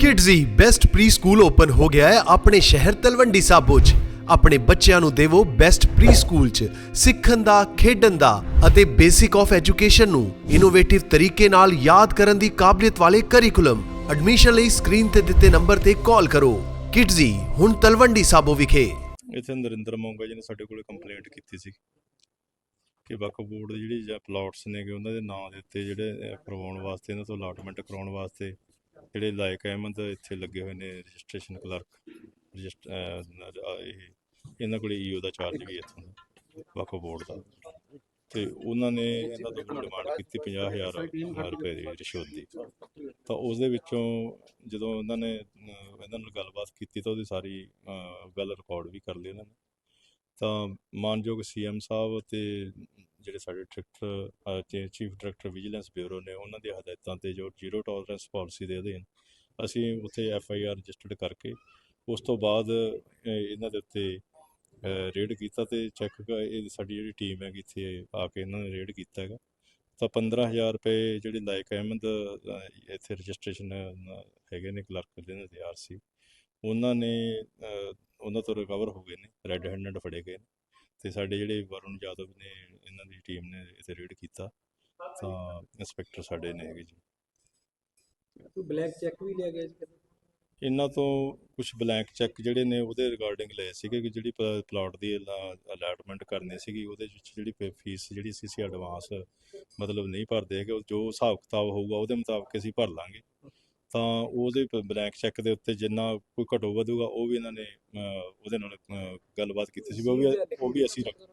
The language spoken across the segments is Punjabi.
Kidzee best pre school open ਹੋ ਗਿਆ ਹੈ ਆਪਣੇ ਸ਼ਹਿਰ ਤਲਵੰਡੀ ਸਾਬੋ 'ਚ। ਆਪਣੇ ਬੱਚਿਆਂ ਨੂੰ ਦੇਵੋ ਬੈਸਟ ਪ੍ਰੀ ਸਕੂਲ 'ਚ। ਸਿੱਖਣ ਦਾ, ਖੇਡਣ ਦਾ ਅਤੇ ਬੇਸਿਕ ਆਫ ਐਜੂਕੇਸ਼ਨ ਨੂੰ ਇਨੋਵੇਟਿਵ ਤਰੀਕੇ ਨਾਲ ਯਾਦ ਕਰਨ ਦੀ ਕਾਬਲੀਅਤ ਵਾਲੇ ਕਰਿਕੂਲਮ ਐਡਮਿਸ਼ਨ ਲਈ ਸਕਰੀਨ ਤੇ ਦਿੱਤੇ ਨੰਬਰ ਤੇ ਕਾਲ ਕਰੋ। ਕਿਡਜ਼ੀ ਹੁਣ ਤਲਵੰਡੀ ਸਾਬੋ ਵਿਖੇ। ਇੱਥੇ ਨਰਿੰਦਰ ਮੋਂਗਾ ਜੀ ਨੇ ਸਾਡੇ ਕੋਲੇ ਕੰਪਲੇਂਟ ਕੀਤੀ ਸੀ। ਕਿ ਵਕਫ ਬੋਰਡ ਦੀ ਜਿਹੜੀ ਜਾਂ ਪਲਾਟਸ ਨੇਗੇ ਉਹਨਾਂ ਦੇ ਨਾਂ ਦੇ ਉੱਤੇ ਜਿਹੜੇ ਕਰਵਾਉਣ ਵਾਸਤੇ, ਇਹਨਾਂ ਤੋਂ ਅਲਾਟਮੈਂਟ ਕਰਾਉਣ ਵਾਸਤੇ ਜਿਹੜੇ ਲਾਇਕ ਅਹਿਮਦ, ਇੱਥੇ ਲੱਗੇ ਹੋਏ ਨੇ ਰਜਿਸਟ੍ਰੇਸ਼ਨ ਕਲਰਕ ਰਜਿਸਟ ਇਹ, ਇਹਨਾਂ ਕੋਲੇ ਈਓ ਦਾ ਚਾਰਜ ਵੀ ਇੱਥੋਂ ਦਾ ਵਕਫ ਬੋਰਡ ਦਾ। ਤੇ ਉਹਨਾਂ ਨੇ ਇਹਨਾਂ ਤੋਂ ਡਿਮਾਂਡ ਕੀਤੀ 50000 ਰੁਪਏ ਦੀ ਰਿਸ਼ਵਤ ਦੀ। ਤਾਂ ਉਸ ਦੇ ਵਿੱਚੋਂ ਜਦੋਂ ਉਹਨਾਂ ਨੇ ਇਹਨਾਂ ਨਾਲ ਗੱਲਬਾਤ ਕੀਤੀ ਤਾਂ ਉਹਦੀ ਸਾਰੀ ਗੱਲ ਰਿਕਾਰਡ ਵੀ ਕਰ ਲਈ ਉਹਨਾਂ ਨੇ। ਤਾਂ ਮਾਨਯੋਗ ਸੀਐਮ ਸਾਹਿਬ ਤੇ ਜਿਹੜੇ ਸਾਡੇ ਡਾਇਰੈਕਟਰ ਤੇ ਚੀਫ ਡਾਇਰੈਕਟਰ ਵਿਜੀਲੈਂਸ ਬਿਊਰੋ ਨੇ, ਉਹਨਾਂ ਦੀ ਹਦਾਇਤਾਂ ਤੇ ਜੋ ਜ਼ੀਰੋ ਟੋਲਰੈਂਸ ਪਾਲਿਸੀ ਦੇ ਅਧੀਨ ਅਸੀਂ ਉੱਥੇ ਐਫ ਆਈ ਆਰ ਰਜਿਸਟਰਡ ਕਰਕੇ ਉਸ ਤੋਂ ਬਾਅਦ ਇਹਨਾਂ ਦੇ ਉੱਤੇ ਰੇਡ ਕੀਤਾ ਤੇ ਚੈੱਕ ਇਹ ਸਾਡੀ ਜਿਹੜੀ ਟੀਮ ਹੈਗੀ ਇੱਥੇ ਆ ਕੇ ਇਹਨਾਂ ਨੇ ਰੇਡ ਕੀਤਾ ਹੈਗਾ। ਤਾਂ 15000 ਰੁਪਏ ਜਿਹੜੇ ਲਾਇਕ ਅਹਿਮਦ ਇੱਥੇ ਰਜਿਸਟ੍ਰੇਸ਼ਨ ਹੈਗੇ ਨੇ, ਕਲਰਕ ਦੇ ਨੇ ਤਿਆਰ ਸੀ। ਉਹਨਾਂ ਨੇ ਉਹਨਾਂ ਤੋਂ ਰਿਕਵਰ ਹੋ ਗਏ ਨੇ ਰੈੱਡ ਹੈਂਡਡ ਫੜੇ ਗਏ ਨੇ ਤੇ ਸਾਡੇ ਜਿਹੜੇ ਵਰੁਣ ਯਾਦਵ ਨੇ ਇਹਨਾਂ ਦੀ ਟੀਮ ਨੇ ਇੱਥੇ ਰੇਡ ਕੀਤਾ ਤਾਂ ਇੰਸਪੈਕਟਰ ਸਾਡੇ ਨੇ ਹੈਗੇ ਜੀ ਕੋਈ ਬਲੈਂਕ ਚੈੱਕ ਵੀ ਲਿਆ ਗਿਆ ਜੀ? ਇਹਨਾਂ ਤੋਂ ਕੁਝ ਬਲੈਂਕ ਚੈੱਕ ਜਿਹੜੇ ਨੇ ਉਹਦੇ ਰਿਗਾਰਡਿੰਗ ਲਏ ਸੀਗੇ ਕਿ ਜਿਹੜੀ ਪਲਾਟ ਦੀ ਅਲਾਟਮੈਂਟ ਕਰਨੀ ਸੀਗੀ ਉਹਦੇ ਵਿੱਚ ਜਿਹੜੀ ਫੀਸ ਜਿਹੜੀ ਸੀ ਸੀ ਐਡਵਾਂਸ ਮਤਲਬ ਨਹੀਂ ਭਰਦੇ ਹੈਗੇ ਜੋ ਹਿਸਾਬ ਕਿਤਾਬ ਹੋਊਗਾ ਉਹਦੇ ਮੁਤਾਬਕ ਅਸੀਂ ਭਰ ਲਾਂਗੇ ਤਾਂ ਉਹਦੇ ਬਲੈਂਕ ਚੈੱਕ ਦੇ ਉੱਤੇ ਜਿੰਨਾ ਕੋਈ ਘਟੋ ਵਧੂਗਾ ਉਹ ਵੀ ਇਹਨਾਂ ਨੇ ਅਹ, ਉਹਦੇ ਨਾਲ ਅਹ, ਗੱਲਬਾਤ ਕੀਤੀ ਸੀ ਉਹ ਵੀ ਉਹ ਵੀ ਅਸੀਂ ਰੱਖ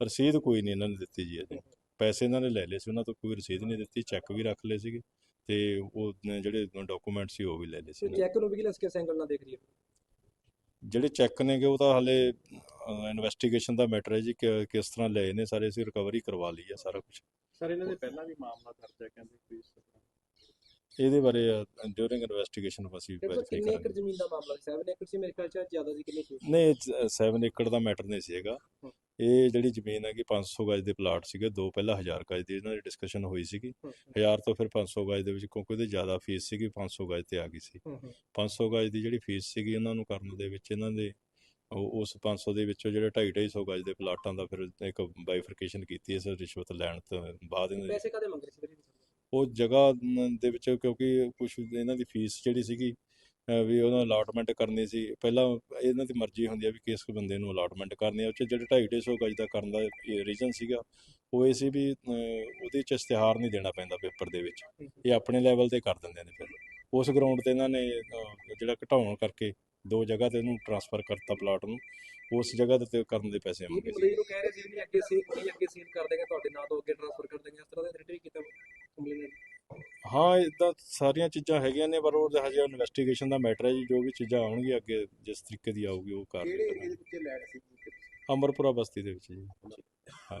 ਰਸੀਦ ਕੋਈ ਨਹੀਂ ਇਹਨਾਂ ਨੇ ਦਿੱਤੀ ਜੀ ਅਜੇ। ਪੈਸੇ ਇਹਨਾਂ ਨੇ ਲੈ ਲਏ ਸੀ ਉਹਨਾਂ ਤੋਂ ਕੋਈ ਰਸੀਦ ਨਹੀਂ ਦਿੱਤੀ ਚੈੱਕ ਵੀ ਰੱਖ ਲਏ ਸੀਗੇ ਤੇ ਉਹ ਨ- ਜਿਹੜੇ ਡਾਕੂਮੈਂਟ ਸੀ ਉਹ ਵੀ ਲੈ ਲਏ ਸੀ ਤੇ ਇਹਨਾਂ ਨੇ। ਚੈੱਕ ਨੂੰ ਵਿਜੀਲੈਂਸ ਕਿਸ ਐਂਗਲ ਨਾਲ ਦੇਖ ਰਹੀ ਹੈ? ਜਿਹੜੇ ਚੈੱਕ ਨੇਗੇ ਉਹ ਤਾਂ ਹਲੇ ਇਨਵੈਸਟੀਗੇਸ਼ਨ ਦਾ ਮੈਟਰ ਹੈ ਜੀ ਕਿ ਕਿਸ ਤਰ੍ਹਾਂ ਲਏ ਨੇ ਸਾਰੇ ਅਸੀਂ ਰਿਕਵਰੀ ਕਰਵਾ ਲਈ ਹੈ ਸਾਰਾ ਕੁਝ ਸਰ ਇਹਨਾਂ ਦੇ ਪਹਿਲਾਂ ਵੀ ਮਾਮਲਾ ਦਰਜ ਹੈ ਕਹਿੰਦੇ ਕੋਈ ਇਸ ਤਰ੍ਹਾਂ। ਇਹਦੇ ਬਾਰੇ ਡਿਊਰਿੰਗ ਇਨਵੈਸਟੀਗੇਸ਼ਨ ਅਸੀਂ ਤਾਂ ਵੈਰੀਫਾਈ ਕਿੰਨੇ ਏਕੜ ਕਰਾਂਗੇ ਜ਼ਮੀਨ ਦਾ ਮਾਮਲਾ ਸੀ 7 ਏਕੜ ਸੀ ਮੇਰੇ ਖਿਆਲ ਚ ਜ਼ਿਆਦਾ ਸੀ ਕਿੰਨੇ ਸੀ? ਨਹੀਂ 7 ਏਕੜ ਦਾ ਮੈਟਰ ਨਹੀਂ ਸੀਗਾ ਹਮ। ਇਹ ਜਿਹੜੀ ਜ਼ਮੀਨ ਹੈਗੀ 500 ਗਜ ਦੇ ਪਲਾਟ ਸੀਗੇ ਦੋ ਪਹਿਲਾਂ 1000 ਗਜ ਦੀ ਇਹਨਾਂ ਦੀ ਡਿਸਕਸ਼ਨ ਹੋਈ ਸੀਗੀ। 1000 ਤੋਂ ਫਿਰ 500 ਗਜ ਦੇ ਵਿੱਚ ਕਿਉਂਕਿ ਉਹਦੀ ਜ਼ਿਆਦਾ ਫੀਸ ਸੀਗੀ 500 ਗਜ ਤੇ ਆ ਗਈ ਸੀ। 500 ਗਜ ਦੀ ਜਿਹੜੀ ਫੀਸ ਸੀਗੀ ਇਹਨਾਂ ਨੂੰ ਕਰਨ ਦੇ ਵਿੱਚ ਇਹਨਾਂ ਦੇ ਉਹ- ਉਸ 500 ਦੇ ਵਿੱਚੋਂ ਜਿਹੜੇ 2.5 250 ਗਜ ਦੇ ਪਲਾਟਾਂ ਦਾ ਫਿਰ ਇੱਕ ਬਾਈਫਰਕੇਸ਼ਨ ਕੀਤੀ ਇਸ ਰਿਸ਼ਵਤ ਲੈਣ ਤੋਂ ਬਾਅਦ ਇਹਨਾਂ ਦੇ। ਪੈਸੇ ਕਦੇ ਮੰਗ ਰਹੇ ਸੀ ਵੀਰੇ? ਉਹ ਜਗ੍ਹਾ ਦੇ ਵਿੱਚ ਕਿਉਂਕਿ ਕੁਝ ਇਹਨਾਂ ਦੀ ਫੀਸ ਜਿਹੜੀ ਸੀਗੀ ਅਹ ਵੀ ਉਹਨਾਂ ਅਲਾਟਮੈਂਟ ਕਰਨੀ ਸੀ। ਪਹਿਲਾਂ ਇਹਨਾਂ ਦੀ ਮਰਜ਼ੀ ਹੁੰਦੀ ਆ ਵੀ ਕਿਸ ਬੰਦੇ ਨੂੰ ਅਲਾਟਮੈਂਟ ਕਰਨੀ ਆ। ਉਹ 'ਚ ਜਿਹੜੇ 2.5 ਸੌ ਗਜ ਦਾ ਕਰਨ ਦਾ ਰੀਜਨ ਸੀਗਾ, ਉਹ ਇਹ ਸੀ ਵੀ ਉਹਦੇ ਚ ਇਸ਼ਤਿਹਾਰ ਨਹੀਂ ਦੇਣਾ ਪੈਂਦਾ ਪੇਪਰ ਦੇ ਵਿੱਚ। ਇਹ ਆਪਣੇ ਲੈਵਲ ਤੇ ਕਰ ਦਿੰਦੇ ਨੇ ਫਿਰ। ਉਸ ਗਰਾਊਂਡ ਤੇ ਇਹਨਾਂ ਨੇ ਜਿਹੜਾ ਘਟਾਉਣ ਕਰਕੇ ਦੋ ਜਗ੍ਹਾ ਤੇ ਇਹਨੂੰ ਟ੍ਰਾਂਸਫਰ ਕਰਤਾ ਪਲਾਟ ਨੂੰ। ਉਸ ਜਗ੍ਹਾ ਤੇ ਕਰਨ ਦੇ ਪੈਸੇ ਇਹ ਮੰਗੇ ਸੀ। ਮਲੀਰ ਨੂੰ ਕਹਿ ਰਹੇ ਸੀ ਵੀ ਅੱਗੇ ਸੀ ਅੱਗੇ ਸੀਲ ਕਰ ਦੇਗੇ, ਤੁਹਾਡੇ ਨਾਂ ਤੋਂ ਅੱਗੇ ਟ੍ਰਾਂਸਫਰ ਕਰ ਦੇਗੇ ਇਸ ਤਰ੍ਹਾਂ ਦਾ ਰਿਟਰੀ ਕੀਤਾ ਹਾਂ ਇਦਾਂ ਸਾਰੀਆਂ ਚੀਜ਼ਾਂ ਹੈਗੀਆਂ ਨੇ ਪਰ ਉਹ ਹਜੇ ਇਨਵੈਸਟੀਗੇਸ਼ਨ ਦਾ ਮੈਟਰ ਹੈ ਜੀ ਜੋ ਵੀ ਚੀਜ਼ਾਂ ਆਉਣਗੀਆਂ ਅੱਗੇ ਜਿਸ ਤਰੀਕੇ ਦੀ ਆਊਗੀ ਉਹ ਕਰ ਵਿੱਚ ਸੀ ਅੰਬਰਪੁਰਾ ਬਸਤੀ ਦੇ ਵਿੱਚ ਜੀ। ਹਾਂ